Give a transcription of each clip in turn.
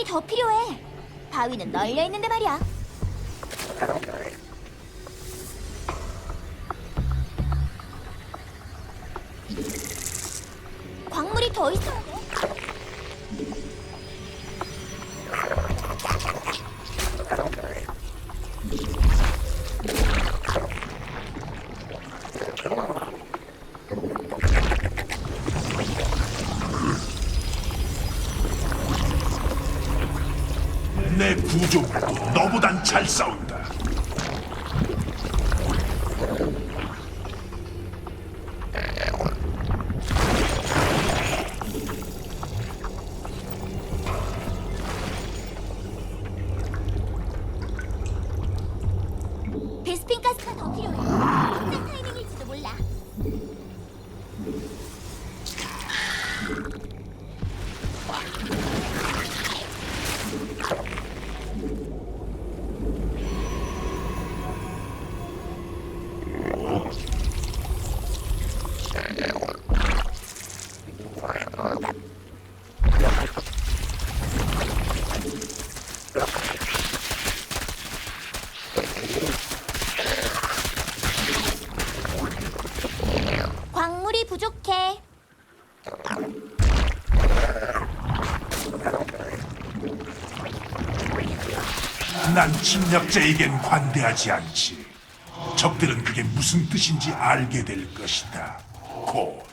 광물이 더 필요해. 바위는 널려 있는데 말이야. 광물이 더 있어 잘 싸운다. 물이 부족해. 난 침략자에겐 관대하지 않지. 적들은 그게 무슨 뜻인지 알게 될 것이다. 곧.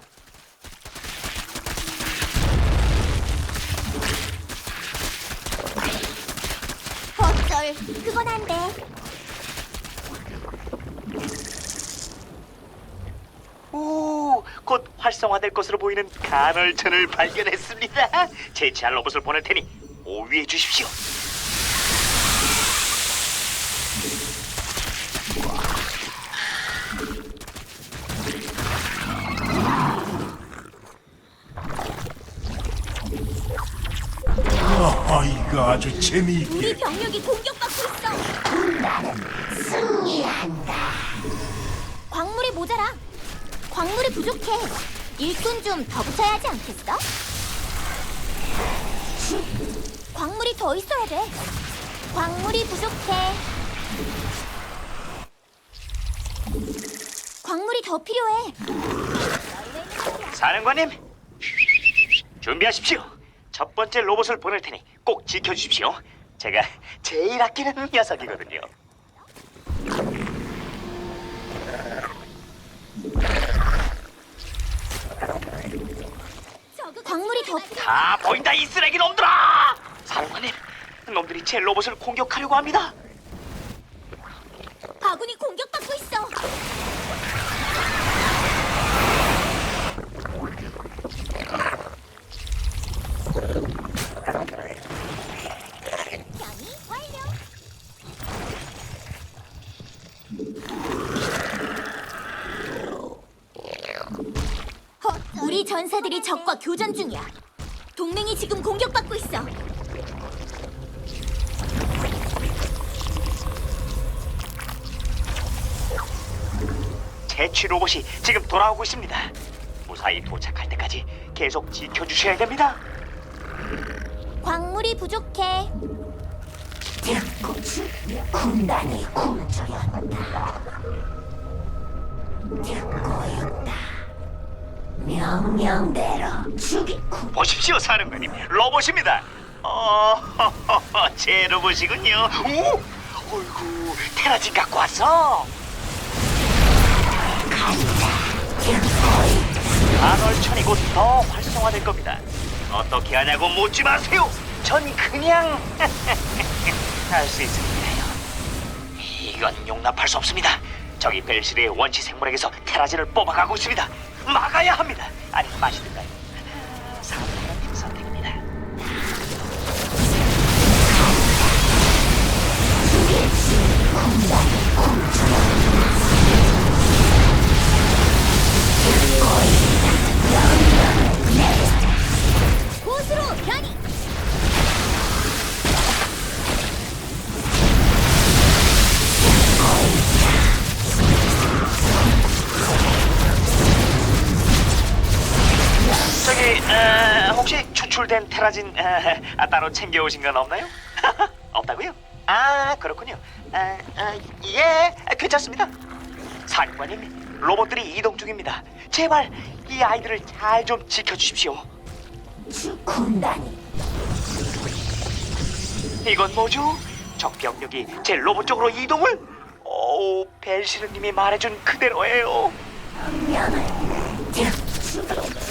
어쩔. 그건 안 돼. 오, 곧 활성화될 것으로 보이는 간헐천을 발견했습니다. 제치할 로봇을 보낼 테니 오위해 주십시오. 어, 이거 아주 우리 재미있게. 병력이 공격받고 있어. 광물이 모자라. 광물이 부족해. 일꾼 좀 더 붙여야 하지 않겠어? 광물이 더 있어야 돼. 광물이 부족해. 광물이 더 필요해. 사령관님, 준비하십시오. 첫 번째 로봇을 보낼 테니 꼭 지켜주십시오. 제가 제일 아끼는 녀석이거든요. 광물이 더 필요해. 다 보인다 이 쓰레기 놈들아! 사령관님, 놈들이 제 로봇을 공격하려고 합니다. 아군이 공격받고 있어. 변이 완료. 어, 우리 전사들이 적과 교전 중이야. 동맹이 지금 공격받고 있어. 제취 로봇이 지금 돌아오고 있습니다. 무사히 도착할 때까지 계속 지켜주셔야 됩니다. 광물이 부족해. 군단이 굶주렸다. 있다. 명령대로 죽이고 보십시오, 사령관님. 로봇입니다. 어, 제 로봇이군요. 오, 어이구, 테라진 갖고 왔어. 간헐천이 곧 더 활성화될 겁니다. 어떻게 하냐고 묻지 마세요. 전 그냥 할 수 있으니까요. 이건 용납할 수 없습니다. 저기 벨시르의 원시 생물에게서 테라진을 뽑아가고 있습니다. 막아야 합니다. 아니 마시든 추출된 테라진 어, 아, 따로 챙겨오신 건 없나요? 없다고요? 아 그렇군요. 아, 아, 예, 괜찮습니다. 사령관님, 로봇들이 이동 중입니다. 제발 이 아이들을 잘 좀 지켜주십시오. 주 군단이 이건 뭐죠? 적 병력이 제 로봇 쪽으로 이동을? 오, 벨시르님이 말해준 그대로예요. 명령을 듣주겠습니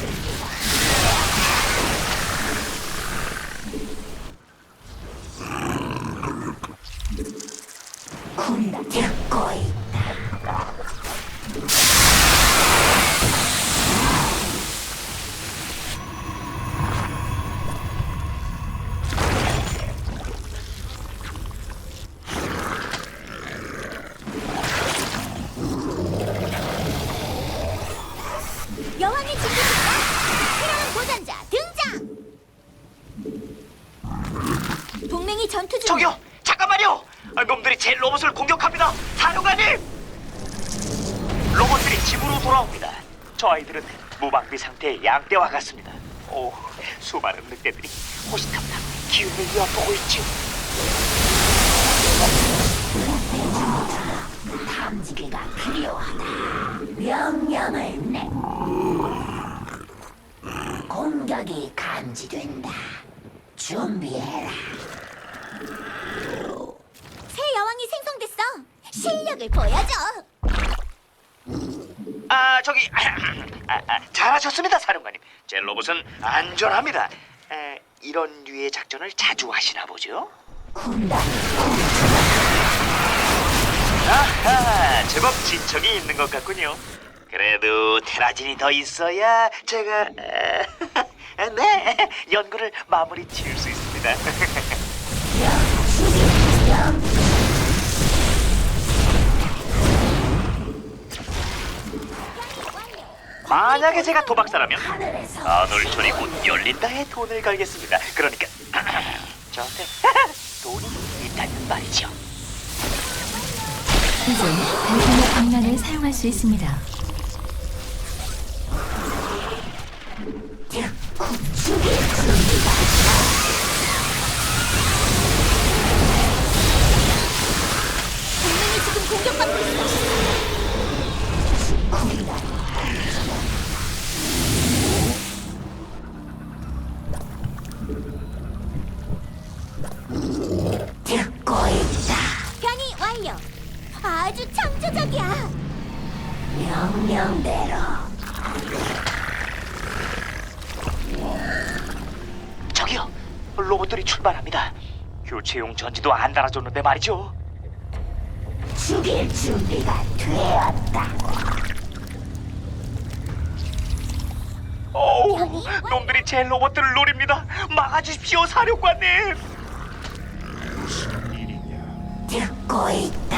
저 아이들은 무방비 상태의 양떼와 같습니다. 오, 수많은 늑대들이 호시탐탐 기운을 엿보고 있지. 탐지기가 필요하다. 명령을 내. 공격이 감지된다. 준비해라. 새 여왕이 생성됐어. 실력을 보여줘. 아, 저기 아, 아, 잘하셨습니다, 사령관님. 제 로봇은 안전합니다. 에, 이런 류의 작전을 자주 하시나 보죠? 아하, 제법 진척이 있는 것 같군요. 그래도 테라진이 더 있어야 제가 에, 네 연구를 마무리 지을 수 있습니다. 만약에 제가 도박사라면 하늘에서 아놀촌이 곧 열린다에 돈을 걸겠습니다. 그러니까 저한테 돈이 있다는 말이죠. 이제 대규모 방란을 사용할 수 있습니다. 전지도 안 달아줬는데 말이죠. 죽일 준비가 되었다. 어우, 놈들이 제 로봇들을 노립니다. 막아주십시오, 사령관님. 듣고 있다.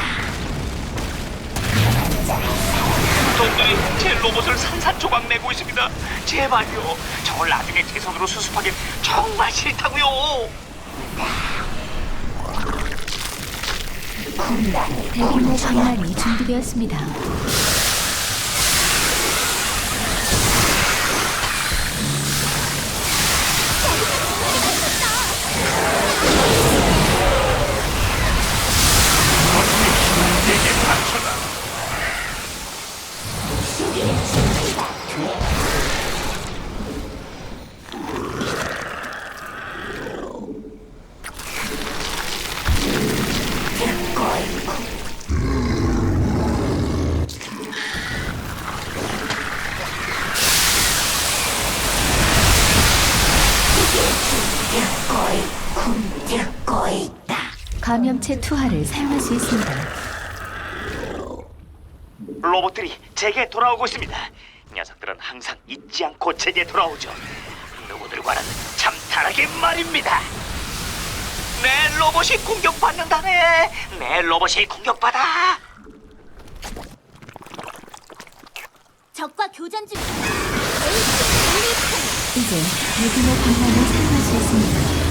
놈들이 제 로봇을 산산조각 내고 있습니다. 제발요, 저걸 나중에 제 손으로 수습하기 정말 싫다고요. 대규모 방란이 준비되었습니다. 감염체 투하를 사용할 수 있습니다. 로봇들이 제게 돌아오고 있습니다. 녀석들은 항상 잊지 않고 제게 돌아오죠. 누구들과는 참 다르게 말입니다. 내 로봇이 공격받는다네. 내 로봇이 공격받아. 적과 교전 중. 이제 대규모 방란을 사용할 수 있습니다.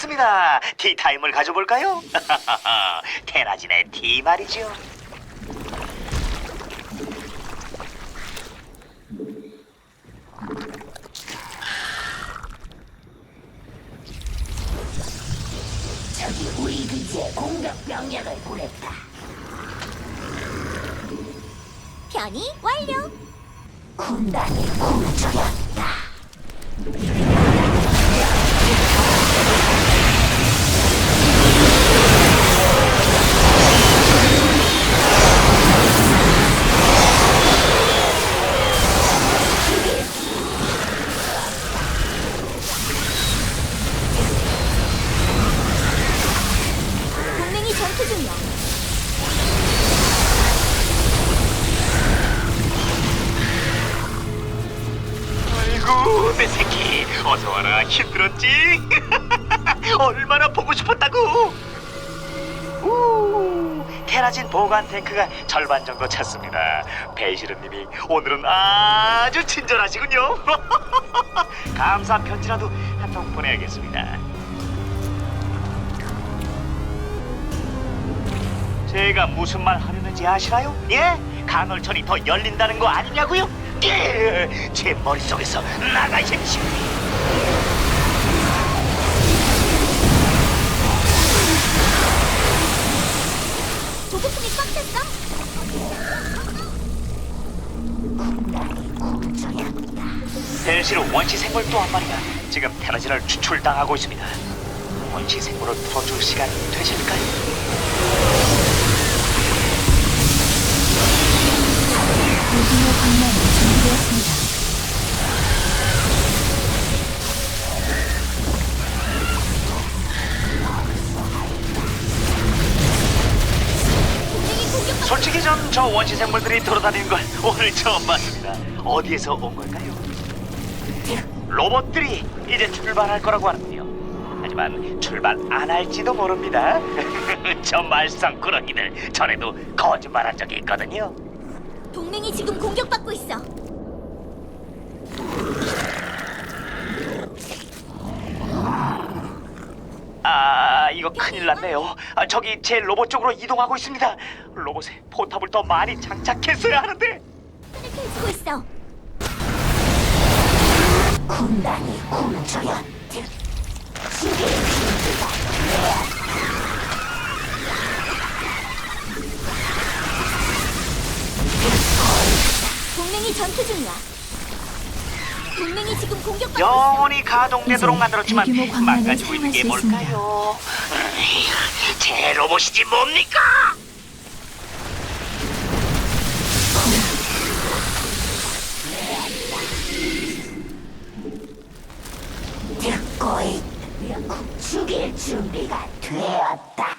돌아왔습니다. 티타임을 가져볼까요? 테라진의 티 말이죠. 들었지? 얼마나 보고 싶었다고 우 테라진 보관 탱크가 절반 정도 찼습니다 베이시르님이 오늘은 아주 친절하시군요 감사 편지라도 한 통 보내야겠습니다 제가 무슨 말 하려는지 아시나요? 예? 간헐천이 더 열린다는 거 아니냐고요? 예! 제 머릿속에서 나가십시오. 조급함이 꽉 찼어. 군단이 굶주렸다. 벨시르 원시 생물 또 한 마리가 지금 테라진을 추출당하고 있습니다. 원시 생물을 풀어줄 시간이 되실까요? 대규모 저 원시 생물들이 돌아다니는 걸 오늘 처음 봤습니다. 어디에서 온 걸까요? 로봇들이 이제 출발할 거라고 하는군요. 하지만 출발 안 할지도 모릅니다. 저 말썽꾸러기들 전에도 거짓말한 적이 있거든요. 동맹이 지금 공격받고 있어. 아 이거 큰일 났네요. 아, 저기 제 로봇 쪽으로 이동하고 있습니다. 로봇에 포탑을 더 많이 장착했어야 하는데. 펼치고 있어. 군단이 준비가 동맹이 전투 중이야. 동맹이 지금 공격받고 있어. 영원히 가동되도록 만들었지만 대규모 광란을 망가지고 있는 게 사용할 수 있습니다. 뭘까요? 제 로봇이지 뭡니까? 듣고 있다. 죽일 준비가 되었다.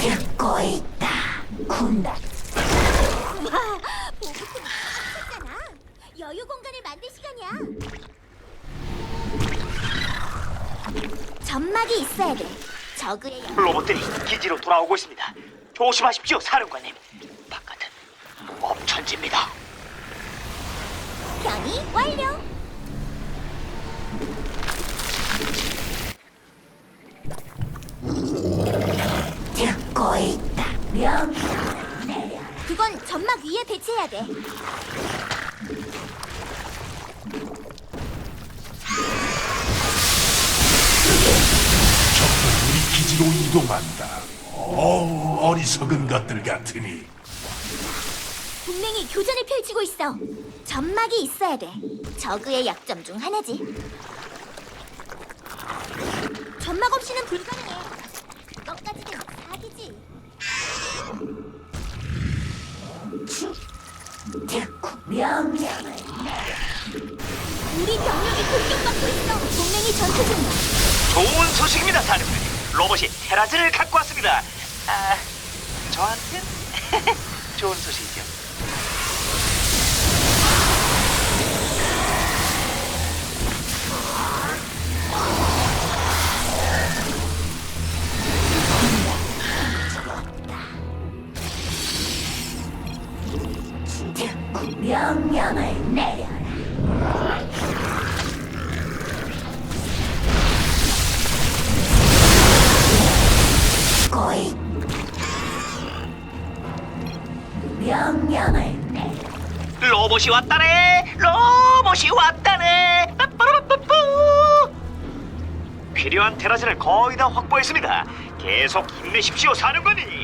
듣고 있다. 군단 와, 보급품이 잖아 여유 공간을 만들 시간이야. 점막이 있어야 돼. 저그의 영- 로봇들이 기지로 돌아오고 있습니다. 조심하십시오, 사령관님. 바깥은 엄천지입니다. 변이 완료. 듣고 있다. 명령 내려. 그건 점막 위에 배치해야 돼. 기지로 이동한다. 어우, 어리석은 것들 같으니. 동맹이 교전을 펼치고 있어. 점막이 있어야 돼. 저그의 약점 중 하나지. 점막 없이는 불가능해. 그것까지는 사기지. 듣고 명령을 우리 병력이 공격받고 있어. 동맹이 전투 중이야. 좋은 소식입니다, 사령관님. 로봇이 테라즈를 갖고 왔습니다. 아, 저한텐 좋은 소식이죠. 명령을 내려라. 로봇이 왔다네! 로봇이 왔다네! 빠빠라빠뿌! 필요한 테라즈를 거의 다 확보했습니다. 계속 힘내십시오, 사령관님.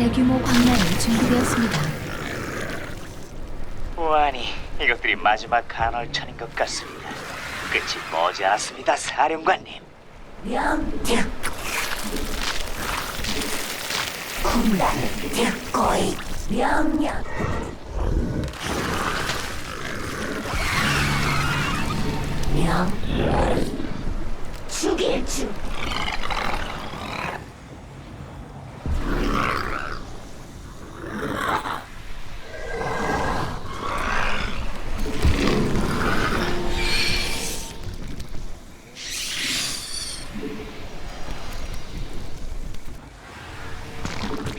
대규모 광란이 준비되었습니다. 와니, 이것들이 마지막 간헐천인 것 같습니다. 끝이 머지않았습니다, 사령관님. 명령. 군단을 듣고 있. 명령. 명. 죽일 줄.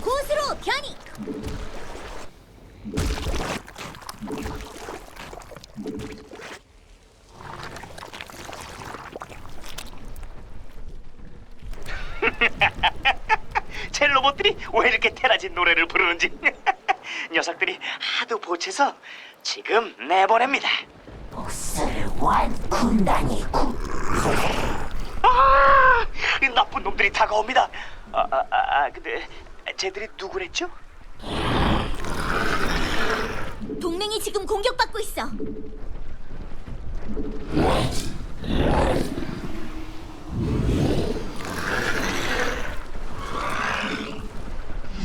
곳으로 변이. 제 로봇들이 왜 이렇게 테라진 노래를 부르는지 녀석들이 하도 보채서 지금 내보냅니다. 복수를 원 군단이 군. 아, 이 나쁜 놈들이 다가옵니다. 아, 아, 아, 아, 근데 쟤들이 누구랬죠? 동맹이 지금 공격받고 있어.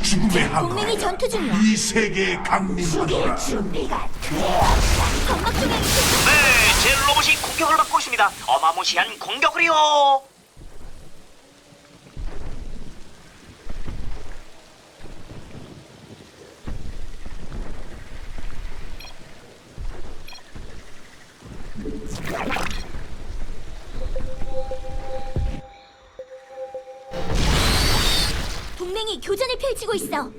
죽음의 동맹이 항로. 전투 중이야. 이 세계에 강림하노라. 준비가 되었다. 점막 중에. 네, 제 로봇이 공격을 받고 있습니다. 어마무시한 공격을요. 동맹이 교전을 펼치고 있어.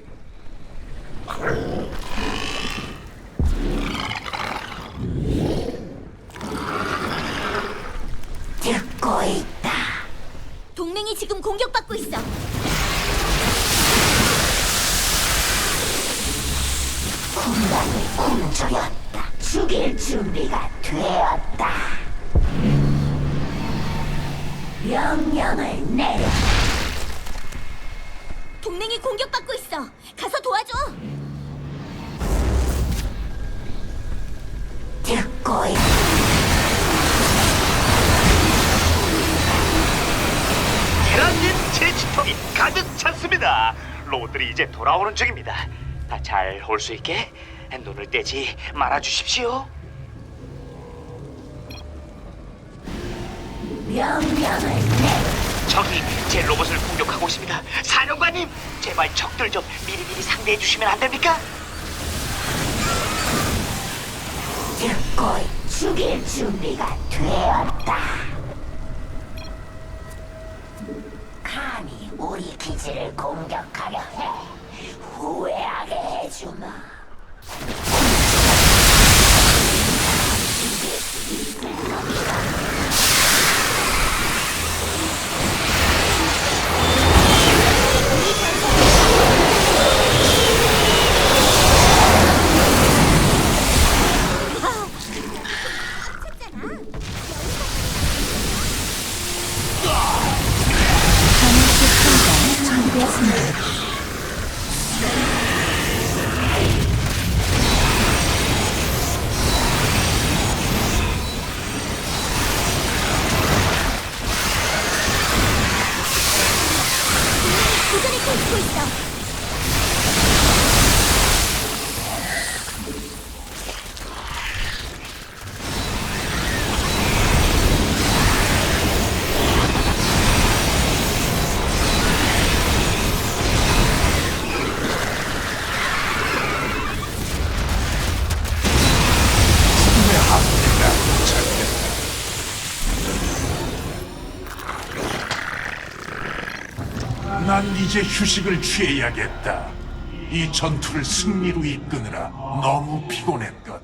듣고 있다. 동맹이 지금 공격받고 있어. 군단이 굶주렸다. 죽일 준비가 찼습니다. 로봇들이 이제 돌아오는 중입니다. 아, 잘올 수 있게 눈을 떼지 말아 주십시오. 명령을 내려. 적이 제 로봇을 공격하고 있습니다. 사령관님, 제발 적들 좀 미리미리 상대해 주시면 안 됩니까? 듣고 있- 죽일 준비가 되었다. 가 감히 우리 기지를 공격하려 해. 후회하게 해주마. 교전을 이제 휴식을 취해야겠다. 이 전투를 승리로 이끄느라 너무 피곤했거든.